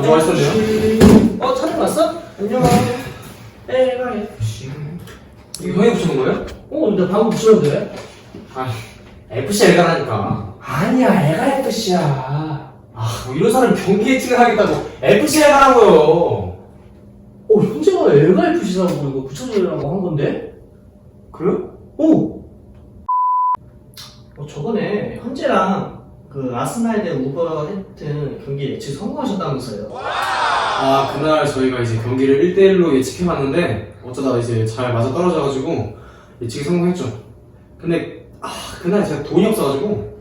뭐가 있어요? 어 차는 왔어? 안녕. 에가 FC. 이거 형이 붙이는 거예요? 어, 근데 방금 붙여도 돼? 아니야, 아니야, 애가 FC야. 아, 뭐 이런 사람 경기 예측을 하겠다고 FC 애가라고요. 어, 형제가 애가 FC라고 이거 그러니까 붙여주려고 한 건데? 그래? 오 어. 오! 어, 저번에 현재랑 그 아스날 대 우버햄튼 경기 예측 성공하셨다면서요? 아, 그날 저희가 이제 경기를 1대1로 예측해봤는데 어쩌다 이제 잘 맞아 떨어져가지고 예측이 성공했죠. 근데, 아, 그날 제가 돈이 없어가지고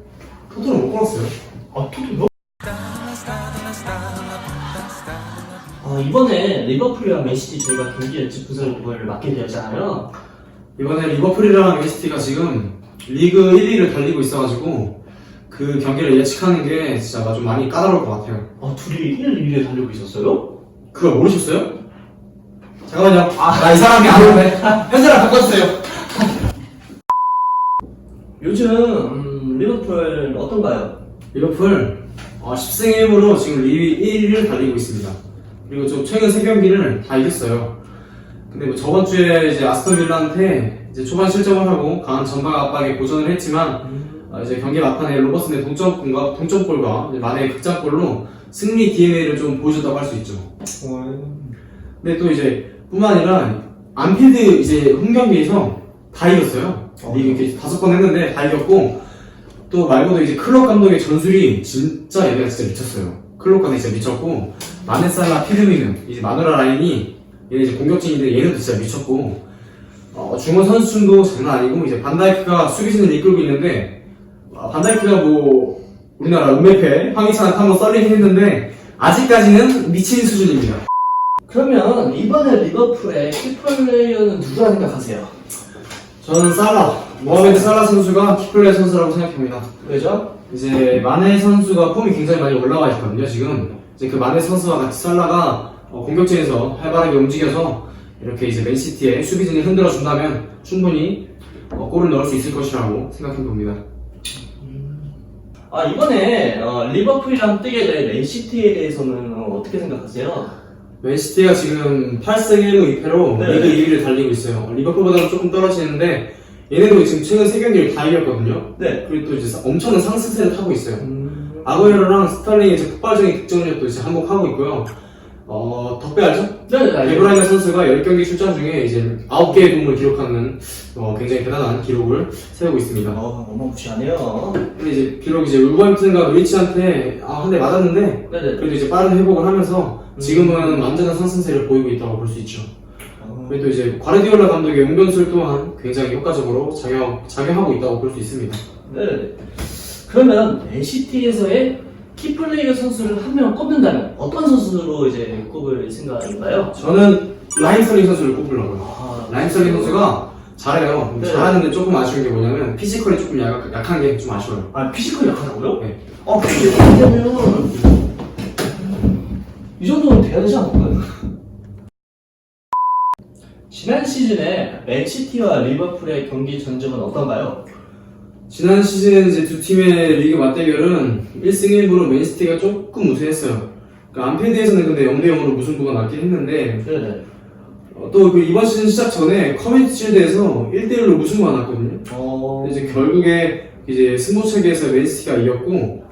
토토를 못 끊었어요. 아, 토토요? 아, 이번에 리버풀이랑 맨시티 저희가 경기 예측 분석을 맡게 되었잖아요. 이번에 리버풀이랑 맨시티가 지금 리그 1위를 달리고 있어가지고 그 경기를 예측하는 게 진짜 좀 많이 까다로울 것 같아요. 아, 둘이 1, 2위에 달리고 있었어요? 그거 모르셨어요? 잠깐만요. 아, 나 이 사람이 아는데. 현재랑 바꿔주세요. 요즘 음, 리버풀 어떤가요? 리버풀 어, 10승 1무로 지금 리그 1위를 달리고 있습니다. 그리고 좀 최근 3경기를 다 이겼어요. 근데 뭐 저번 주에 이제 아스톤 빌라한테 이제 초반 실점을 하고 강한 전방 압박에 고전을 했지만 어, 이제 경기 막판에 로버슨의 동점골과 동점골과 만의 극장골로 승리 DNA를 좀 보여줬다고 할 수 있죠. 근데 또 이제 뿐만 아니라 안필드 이제 홈 경기에서 다 이겼어요. 어. 이렇게 다섯 번 했는데 다 이겼고 또 말고도 이제 클럽 감독의 전술이 진짜 얘네가 진짜 미쳤어요. 클럽 감독이 진짜 미쳤고 마네살라 피드미는 이제 마누라 라인이 얘네 이제 공격진인데 얘는 진짜 미쳤고 어, 중원 선수층도 장난 아니고 이제 반다이크가 수비진을 이끌고 있는데 어, 반다이크가 뭐 우리나라 은메페 황희찬한테 한번 썰리긴 했는데 아직까지는 미친 수준입니다. 그러면 이번에 리버풀의 키플레이어는 누구라 생각하세요? 저는 살라, 모하메드 살라 선수가 키플레 선수라고 생각합니다. 왜죠? 이제 마네 선수가 폼이 굉장히 많이 올라와 있거든요. 지금 이제 그 마네 선수와 같이 살라가 어, 공격진에서 활발하게 움직여서 이렇게 이제 맨시티의 수비진을 흔들어 준다면 충분히 어, 골을 넣을 수 있을 것이라고 생각해 봅니다. 아 이번에 어, 리버풀이랑 뜨게 될 맨시티에 대해서는 어, 어떻게 생각하세요? 맨시티가 지금 8승 1무 2패로 네. 리그 2위를 달리고 있어요. 리버풀보다는 조금 떨어지는데 얘네도 지금 최근 3경기를 다 이겼거든요. 네. 그리고 또 이제 엄청난 상승세를 타고 있어요. 음... 아구에로랑 스탈링의 이제 폭발적인 득점력도 이제 한몫하고 있고요. 어, 덕배 알죠? 네네 알죠. 데브라이너 선수가 10경기 출전 중에 이제 9개의 도움을 기록하는 어, 굉장히 대단한 기록을 세우고 있습니다. 어 어마무시하네요. 근데 이제 비록 이제 울버햄튼과 노리치한테 아, 한 대 맞았는데 네네. 그래도 이제 빠른 회복을 하면서 지금은 완전한 상승세를 보이고 있다고 볼 수 있죠. 어, 그리고 또 이제 과르디올라 감독의 운변술 또한 굉장히 효과적으로 작용, 작용하고 있다고 볼 수 있습니다. 네네. 그러면 맨시티에서의 키플레이어 선수를 한 명 꼽는다면 어떤 선수로 이제 꼽을 생각인가요? 저는 라임 설링 선수를 꼽으려고요. 아, 라임 설링 선수가 잘해요. 네. 잘하는데 조금 아쉬운 게 뭐냐면 피지컬이 조금 약, 약한 게 좀 아쉬워요. 아 피지컬 약하다고요? 네. 아 피지컬이면 이 정도는 돼야 되지 않을까요? 지난 시즌에 맨시티와 리버풀의 경기 전적은 어떤가요? 지난 시즌 이제 두 팀의 리그 맞대결은 1승 1무로 맨시티가 조금 우세했어요. 그러니까 안필드에서는 근데 0대 0으로 무승부가 났긴 했는데 네네. 어, 또그 이번 시즌 시작 전에 커뮤니티 실드에서 1대 1로 무승부가 났거든요. 어... 근데 이제 결국에 이제 승부차기에서 맨시티가 이겼고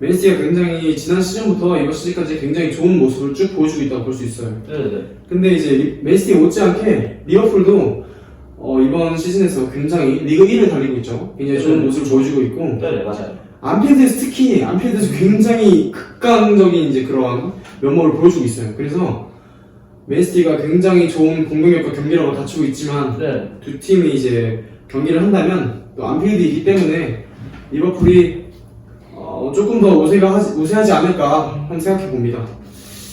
맨시티가 굉장히 지난 시즌부터 이번 시즌까지 굉장히 좋은 모습을 쭉 보여주고 있다고 볼 수 있어요. 네네. 근데 이제 리- 맨시티 못지않게 리버풀도 어, 이번 시즌에서 굉장히 리그 1을 달리고 있죠. 굉장히 좋은 네. 모습을 보여주고 있고 네네 맞아요. 안필드에서 특히 안필드에서 굉장히 극강적인 이제 그런 면모를 보여주고 있어요. 그래서 맨시티가 굉장히 좋은 공격력과 경기력을 갖추고 있지만 네. 두 팀이 이제 경기를 한다면 또 안필드이기 때문에 리버풀이 어, 조금 더 우세가 하지, 우세하지 않을까 한번 생각해 봅니다.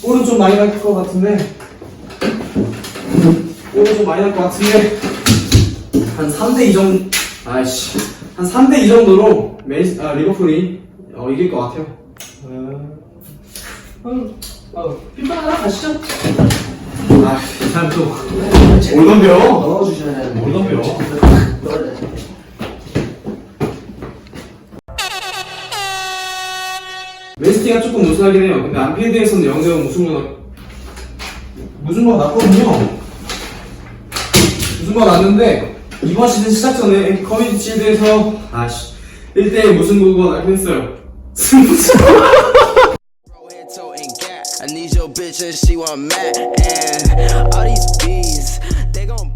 골은 좀 많이 날 것 같은데 골은 좀 많이 날 것 같은데 한 3대 2 정도 아이씨 한 3대 2 정도로 맨 아, 리버풀이 어, 이길 것 같아요. 음, 어, 피파 하나 가시죠. 아, 참또 뭘 덤벼? 넣어주셔야 되는데. 뭘 덤벼? 넣어야 돼. MCT가 조금 우수하긴 해요. 근데 안필드에서는 0대0 무승부가 무승부가 났거든요. 무승부가 났는데 이번 시즌 시작 전에 커뮤니티 실드에서 아씨 1대1 무승부가 나긴 했어요. Bro, head toe ain't gat. I need your bitch and she want Matt. And all these bees, they gon'